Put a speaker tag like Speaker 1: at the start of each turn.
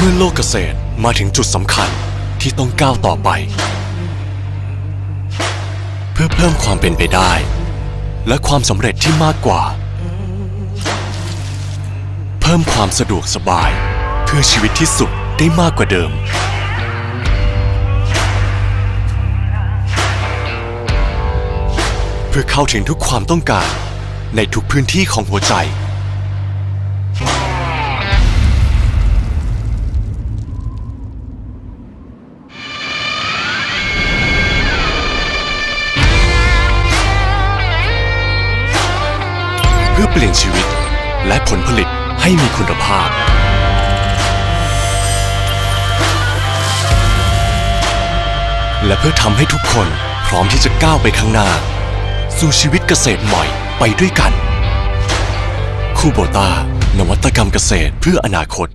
Speaker 1: เมื่อโลกเกษตรมาถึงจุดสำคัญที่ต้องก้าวต่อไป เพื่อเพิ่มความเป็นไปได้ และความสำเร็จที่มากกว่า เพิ่มความสะดวกสบาย เพื่อชีวิตที่สุขได้มากกว่าเดิม เพื่อเข้าถึงทุกความต้องการในทุกพื้นที่ของหัวใจ พื่อเปลี่ยนชีวิต และผลผลิตให้มีคุณภาพ และเพื่อทำให้ทุกคนพร้อมที่จะก้าวไปข้างหน้า สู่ชีวิตเกษตรใหม่ไปด้วยกัน คูโบตานวัตกรรมเกษตรเพื่ออนาคต